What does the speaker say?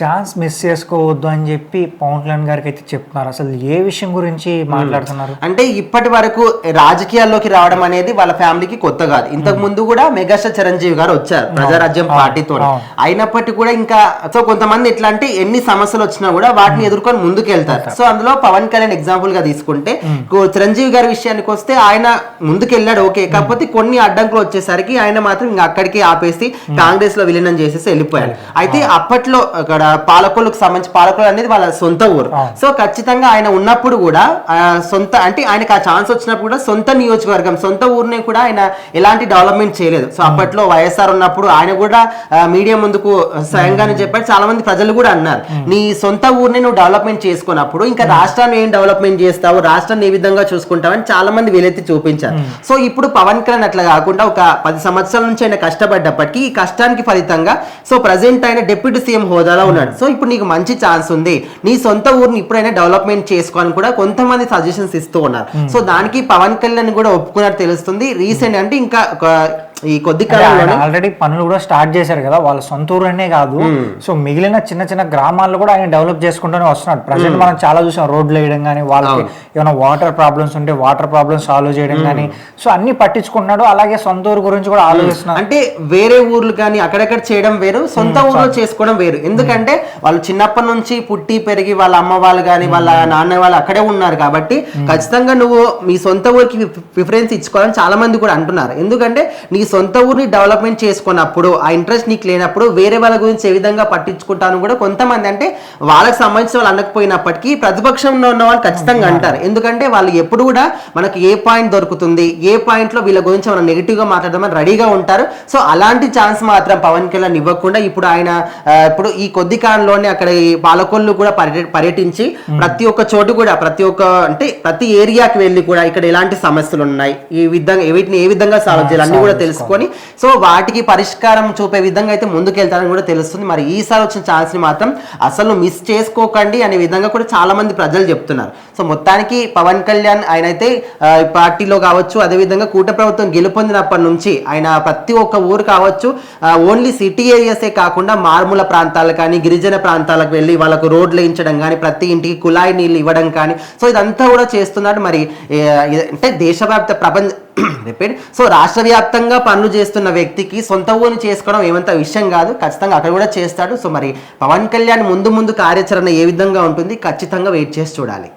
Chance miss చేసుకోవద్దు అని చెప్పి పవన్ కళ్యాణ్ గారికి అయితే చెప్తున్నారు. అసలు ఏ విషయం గురించి మాట్లాడుతున్నారు? అంటే ఇప్పటి వరకు రాజకీయాల్లోకి రావడం అనేది వాళ్ళ ఫ్యామిలీకి కొత్త కాదు. ఇంతకు ముందు కూడా మెగాస్టార్ చిరంజీవి గారు వచ్చారు ప్రజారాజ్యం పార్టీతో. అయినప్పటికీ కూడా ఇంకా సో కొంతమంది ఎట్లా అంటే ఎన్ని సమస్యలు వచ్చినా కూడా వాటిని ఎదుర్కొని ముందుకు వెళ్తారు సో అందులో పవన్ కళ్యాణ్ ఎగ్జాంపుల్గా తీసుకుంటే చిరంజీవి గారి విషయానికి వస్తే ఆయన ముందుకు వెళ్ళాడు ఓకే కాకపోతే కొన్ని అడ్డంకులు వచ్చేసరికి ఆయన మాత్రం ఇంకా అక్కడికి ఆపేసి కాంగ్రెస్లో విలీనం చేసేసి వెళ్ళిపోయాడు. అయితే అప్పట్లో అక్కడ పాలకొల్లుకు సంబంధించి పాలకొల్లు అనేది వాళ్ళ సొంత ఊరు. సో ఖచ్చితంగా ఆయన ఉన్నప్పుడు కూడా సొంత అంటే ఆయనకు ఆ ఛాన్స్ వచ్చినప్పుడు కూడా సొంత నియోజకవర్గం సొంత ఊరిని కూడా ఆయన ఎలాంటి డెవలప్మెంట్ చేయలేదు. సో అప్పట్లో వైఎస్ఆర్ ఉన్నప్పుడు ఆయన కూడా మీడియా ముందుకు స్వయంగానే చెప్పాడు. చాలా మంది ప్రజలు కూడా అన్నారు. నీ సొంత ఊరిని నువ్వు డెవలప్మెంట్ చేసుకున్నప్పుడు ఇంకా రాష్ట్రాన్ని ఏం డెవలప్మెంట్ చేస్తావు? రాష్ట్రాన్ని ఏ విధంగా చూసుకుంటావు? అని చాలా మంది వీలైతే చూపించారు. సో ఇప్పుడు పవన్ కళ్యాణ్ అట్లా కాకుండా ఒక పది సంవత్సరాల నుంచి ఆయన కష్టపడ్డప్పటికీ ఈ కష్టానికి ఫలితంగా సో ప్రజెంట్ ఆయన డిప్యూటీ సీఎం హోదాలో ఉన్నాడు సో ఇప్పుడు నీకు మంచి ఛాన్స్ ఉంది. నీ సొంత ఊరిని ఇప్పుడైనా డెవలప్మెంట్ చేసుకోవాలని కూడా కొంతమంది సజెషన్స్ ఇస్తూ ఉన్నారు. సో దానికి పవన్ కళ్యాణ్ కూడా ఒప్పుకున్నట్టు తెలుస్తుంది. రీసెంట్ అంటే ఇంకా ఈ కొద్ది ఆల్రెడీ పనులు కూడా స్టార్ట్ చేశారు కదా. వాళ్ళ సొంత ఊరనే కాదు. సో మిగిలిన చిన్న చిన్న గ్రామాల్లో కూడా ఆయన డెవలప్ చేసుకుంటూనే వస్తున్నాడు. ప్రజెంట్ మనం చాలా చూసాం. రోడ్లు వేయడం కానీ వాళ్ళకి ఏమైనా వాటర్ ప్రాబ్లమ్స్ ఉంటే వాటర్ ప్రాబ్లమ్స్ సాల్వ్ చేయడం కానీ సో అన్ని పట్టించుకుంటున్నాడు. అలాగే సొంత ఊరు గురించి కూడా ఆలోచిస్తున్నాడు. అంటే వేరే ఊర్లు కానీ అక్కడక్కడ చేయడం వేరు. సొంత ఊర్లో చేసుకోవడం వేరు. ఎందుకంటే వాళ్ళు చిన్నప్పటి నుంచి పుట్టి పెరిగి వాళ్ళ అమ్మ వాళ్ళు కానీ వాళ్ళ నాన్న వాళ్ళు అక్కడే ఉన్నారు కాబట్టి ఖచ్చితంగా నువ్వు మీ సొంత ఊరికి ప్రిఫరెన్స్ ఇచ్చుకోవాలని చాలా మంది కూడా అంటున్నారు. ఎందుకంటే నీ సొంత ఊరిని డెవలప్మెంట్ చేసుకున్నప్పుడు ఆ ఇంట్రెస్ట్ నీకు లేనప్పుడు వేరే వాళ్ళ గురించి ఏ విధంగా పట్టించుకుంటాను కూడా కొంతమంది అంటే వాళ్ళకి సంబంధించిన వాళ్ళు అనకపోయినప్పటికీ ప్రతిపక్షంలో ఉన్న వాళ్ళు ఖచ్చితంగా అంటారు. ఎందుకంటే వాళ్ళు ఎప్పుడు కూడా మనకు ఏ పాయింట్ దొరుకుతుంది ఏ పాయింట్లో వీళ్ళ గురించి మనం నెగిటివ్గా మాట్లాడదామని రెడీగా ఉంటారు. సో అలాంటి ఛాన్స్ మాత్రం పవన్ కళ్యాణ్ ఇవ్వకుండా ఇప్పుడు ఆయన ఇప్పుడు ఈ కొద్ది కాలంలోనే అక్కడ ఈ పాలకొల్లు కూడా పర్య పర్యటించి ప్రతి ఒక్క చోటు కూడా ప్రతి ఒక్క అంటే ప్రతి ఏరియాకి వెళ్ళి కూడా ఇక్కడ ఎలాంటి సమస్యలు ఉన్నాయి? ఈ విధంగా వీటిని ఏ విధంగా సాల్వ్ చేయాలి అన్ని కూడా తెలుసుకొని సో వాటికి పరిష్కారం చూపే విధంగా అయితే ముందుకెళ్తారని కూడా తెలుస్తుంది. మరి ఈసారి వచ్చిన ఛాన్స్ని మాత్రం అసలు మిస్ చేసుకోకండి అనే విధంగా కూడా చాలా మంది ప్రజలు చెప్తున్నారు. సో మొత్తానికి పవన్ కళ్యాణ్ ఆయన అయితే పార్టీలో కావచ్చు అదేవిధంగా కూట ప్రభుత్వం గెలుపొందినప్పటి నుంచి ఆయన ప్రతి ఒక్క ఊరు కావచ్చు ఓన్లీ సిటీ ఏరియాసే కాకుండా మారుమూల ప్రాంతాలు కానీ గిరిజన ప్రాంతాలకు వెళ్ళి వాళ్ళకు రోడ్లు వేయించడం కానీ ప్రతి ఇంటికి కుళాయి నీళ్ళు ఇవ్వడం కానీ సో ఇదంతా కూడా చేస్తున్నాడు మరి అంటే దేశవ్యాప్త ప్రపంచ రిపీట్. సో రాష్ట్ర వ్యాప్తంగా పనులు చేస్తున్న వ్యక్తికి సొంత ఊరిని చేసుకోవడం ఏమంత విషయం కాదు. ఖచ్చితంగా అక్కడ కూడా చేస్తాడు. సో మరి పవన్ కళ్యాణ్ ముందు ముందు కార్యాచరణ ఏ విధంగా ఉంటుంది? ఖచ్చితంగా వెయిట్ చేసి చూడాలి.